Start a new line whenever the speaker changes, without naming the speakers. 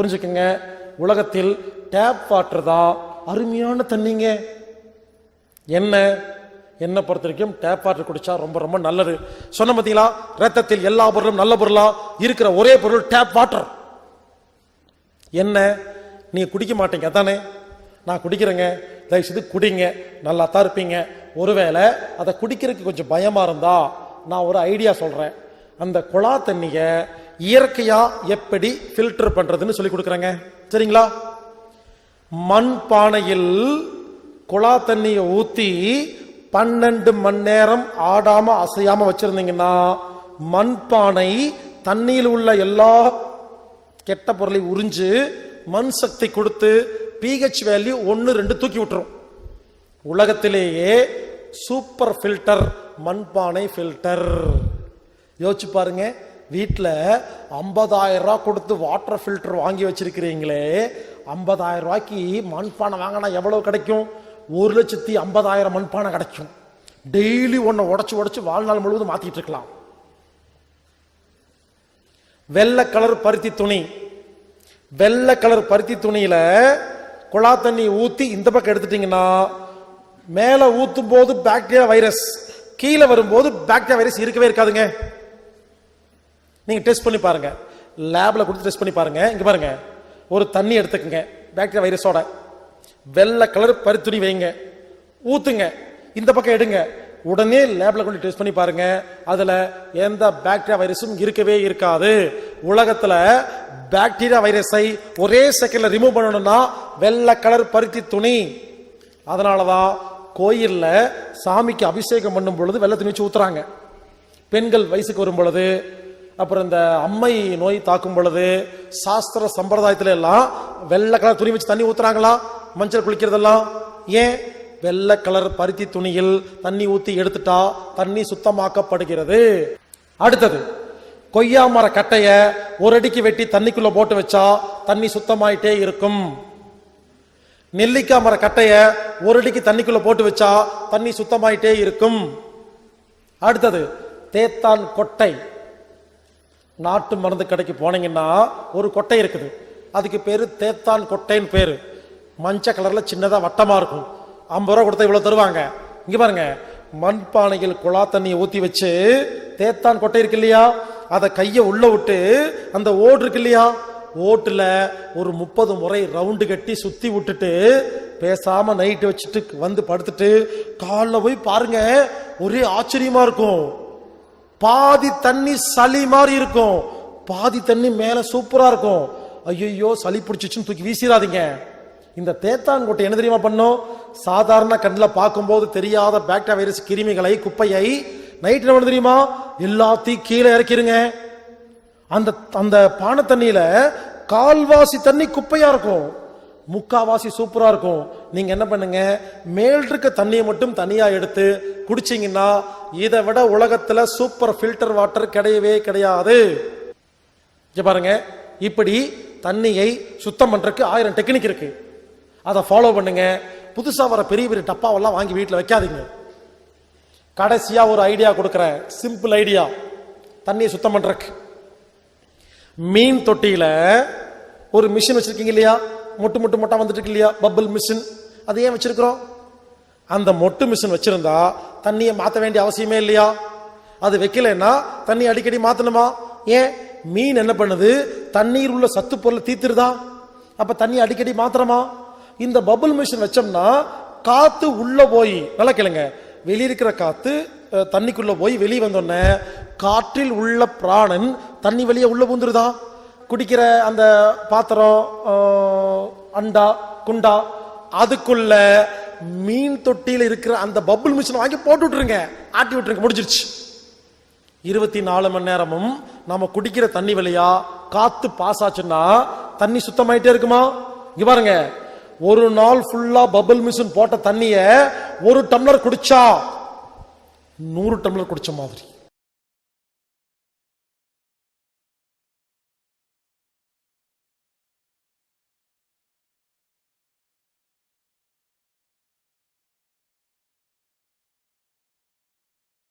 புரிஞ்சுக்கங்க. உலகத்தில் tap water தான் அருமையான தண்ணிங்க. என்ன? என்னை பொறுத்த வரைக்கும் டேப் வாட்டர் குடிச்சா ரொம்ப ரொம்ப நல்லது. சொன்ன பார்த்தீங்களா ரத்தத்தில் எல்லா பொருளும் நல்ல பொருளா இருக்கிற ஒரே பொருள் டேப் வாட்டர் என்ன? நீ குடிக்க மாட்டீங்க அதானே? நான் குடிக்கிறேங்க. தயவு செய்து குடிங்க. நல்லா தான் இருப்பீங்க. ஒருவேளை அதை குடிக்கிறதுக்கு கொஞ்சம் பயமா இருந்தா நான் ஒரு ஐடியா சொல்றேன். அந்த குழா தண்ணியை இயற்கையா எப்படி ஃபில்டர் பண்றதுன்னு சொல்லி கொடுக்குறேங்க. சரிங்களா? மண் பானையில் குழா தண்ணியை ஊத்தி பன்னெண்டு மணி நேரம் ஆடாம அசையாம வச்சிருந்தீங்கன்னா மண்பானை தண்ணியில் உள்ள எல்லா கெட்ட பொருளை உறிஞ்சு மண் சக்தி கொடுத்து பிஹெச் வேல்யூ ஒன்று ரெண்டு தூக்கி விட்டுரும். உலகத்திலேயே சூப்பர் ஃபில்டர் மண்பானை ஃபில்டர் யோசிச்சு பாருங்க. வீட்டில் ஐம்பதாயிரம் ரூபா கொடுத்து வாட்டர் ஃபில்டர் வாங்கி வச்சிருக்கிறீங்களே ஐம்பதாயிரம் ரூபாய்க்கு மண்பானை வாங்கினா எவ்வளோ கிடைக்கும்? ஒரு லட்சத்தி ஐம்பதாயிரம் மண்பானை கிடைக்கும். டெய்லி ஒன்றை உடச்சி உடச்சி வாழ்நாள் முழுவதும் மாற்றிட்டு இருக்கலாம். வெள்ளை கலர் பருத்தி துணி. வெள்ளை கலர் பருத்தி துணியில் குழா தண்ணி ஊற்றி இந்த பக்கம் எடுத்துட்டீங்கன்னா மேலே ஊற்றும் போது பாக்டீரியா வைரஸ் கீழே வரும்போது பாக்டீரியா வைரஸ் இருக்கவே இருக்காதுங்க. நீங்கள் டெஸ்ட் பண்ணி பாருங்கள் லேபில் கொடுத்து டெஸ்ட் பண்ணி பாருங்கள் இங்கே பாருங்கள் ஒரு தண்ணி எடுத்துக்கங்க. பாக்டீரியா வைரஸோட வெள்ளை கலர் பருத்துணி வைங்க. ஊற்றுங்க இந்த பக்கம் எடுங்க. உடனே லேபில் கொண்டு டெஸ்ட் பண்ணி பாருங்க. அதில் எந்த பாக்டீரியா வைரஸும் இருக்கவே இருக்காது. உலகத்தில் பாக்டீரியா வைரஸை ஒரே செகண்ட்ல ரிமூவ் பண்ணணும்னா வெள்ளை கலர் பருத்தி துணி. அதனாலதான் கோயிலில் சாமிக்கு அபிஷேகம் பண்ணும் பொழுது வெள்ளை துணி வச்சு ஊத்துறாங்க. பெண்கள் வயசுக்கு வரும் பொழுது அப்புறம் இந்த அம்மை நோய் தாக்கும் பொழுது சாஸ்திர சம்பிரதாயத்துல எல்லாம் வெள்ளை கலர் துணி வச்சு தண்ணி ஊத்துறாங்களா? மஞ்சள் குளிக்கிறதெல்லாம்? ஏன்? வெள்ளை கலர் பருத்தி துணியில் தண்ணி ஊத்தி எடுத்துட்டா தண்ணி சுத்தமாக்கப்படுகிறது. அடுத்தது கொய்யா மர கட்டைய ஒரு அடிக்கு வெட்டி தண்ணிக்குள்ள போட்டு வச்சா தண்ணி சுத்தமாயிட்டே இருக்கும். நெல்லிக்காய் மர கட்டைய ஒரு அடிக்கு தண்ணிக்குள்ள போட்டு வச்சா தண்ணி சுத்தமாயிட்டே இருக்கும். அடுத்தது தேத்தான் கொட்டை. நாட்டு மருந்து கடைக்கு போனீங்கன்னா ஒரு கொட்டை இருக்குது. அதுக்கு பேர் தேத்தான் கொட்டைன்னு பேர். மஞ்சள் கலரில் சின்னதாக வட்டமாக இருக்கும். ஐம்பது ரூபா கொடுத்தா இவ்வளோ தருவாங்க. இங்கே பாருங்க மண்பானையில் குழா தண்ணியை ஊற்றி வச்சு தேத்தான் கொட்டை இருக்கு இல்லையா? அதை கையை உள்ளே விட்டு அந்த ஓடு இருக்கு இல்லையா? ஓட்டில் ஒரு முப்பது முறை ரவுண்டு கட்டி சுற்றி விட்டுட்டு பேசாமல் நைட்டு வச்சுட்டு வந்து படுத்துட்டு காலில் போய் பாருங்க ஒரே ஆச்சரியமாக இருக்கும். பாதி தண்ணி சளி மாதிரி இருக்கும். பாதி தண்ணி மேல சூப்பரா இருக்கும். ஐயோ சளி பிடிச்சிச்சுன்னு தூக்கி வீசிடாதீங்க இந்த தேத்தாங்கொட்டை என்ன தெரியுமா பண்ணும்? சாதாரண கண்ணில் பார்க்கும்போது தெரியாத பாக்டீரியா வைரஸ் கிருமிகளை குப்பையை நைட் என்ன தெரியுமா? எல்லாத்தையும் கீழே இறக்கிருங்க. அந்த அந்த பானை தண்ணியில கால்வாசி தண்ணி குப்பையா இருக்கும். முக்காவாசி சூப்பரா இருக்கும். நீங்க என்ன பண்ணுங்க? மேல் இருக்க தண்ணியை மட்டும் தனியா எடுத்து குடிச்சிங்கன்னா இதை விட உலகத்துல சூப்பர் ஃபில்டர் வாட்டர் கிடையவே கிடையாது. பாருங்க இப்படி தண்ணியை சுத்தம் பண்றதுக்கு ஆயிரம் டெக்னிக் இருக்கு. அதை ஃபாலோ பண்ணுங்க. புதுசா வர பெரிய பெரிய டப்பாவெல்லாம் வாங்கி வீட்டில் வைக்காதீங்க. கடைசியா ஒரு ஐடியா கொடுக்குறேன். சிம்பிள் ஐடியா தண்ணியை சுத்தம் பண்றதுக்கு. மீன் தொட்டியில ஒரு மிஷின் வச்சிருக்கீங்க இல்லையா? முட்டு மொட்டு முட்டா வந்துட்டு இல்லையா? பப்பிள் மிஷின் அது ஏன் வச்சிருக்கிறோம்? அந்த மொட்டு மிஷின் வச்சிருந்தா தண்ணியை மாத்த வேண்டிய அவசியமே இல்லையா? அது வைக்கலைன்னா தண்ணி அடிக்கடி மாத்தணுமா? ஏன்? மீன் என்ன பண்ணுது? தண்ணீர் உள்ள சத்து பொருளை தீத்துருதா அப்ப தண்ணி அடிக்கடி மாத்திரமா இந்த பபுள் மிஷின் வச்சோம்னா காத்து உள்ள போய் நல்லா கேளுங்க. வெளிய இருக்கிற காத்து தண்ணிக்குள்ள போய் வெளியே வந்தோடனே காற்றில் உள்ள பிராணன் தண்ணி வெளியே உள்ள பூந்துருதா? குடிக்கிற அந்த பாத்திரம் அண்டா குண்டா அதுக்குள்ள மீன் தொட்டியில் இருக்கிற அந்த பபுள் மிஷினை வாங்கி போட்டு விட்டுருங்க. ஆட்டி விட்டுருங்க. முடிஞ்சிருச்சு. இருபத்தி நாலு மணி நேரமும் நம்ம குடிக்கிற தண்ணி வழியா காத்து பாஸ் ஆச்சுன்னா தண்ணி சுத்தமாயிட்டே இருக்குமா? இங்க பாருங்க. ஒரு நாள் ஃபுல்லா பபுள் மிஷின் போட்ட தண்ணிய ஒரு டம்ளர் குடிச்சா நூறு டம்ளர் குடிச்ச மாதிரி.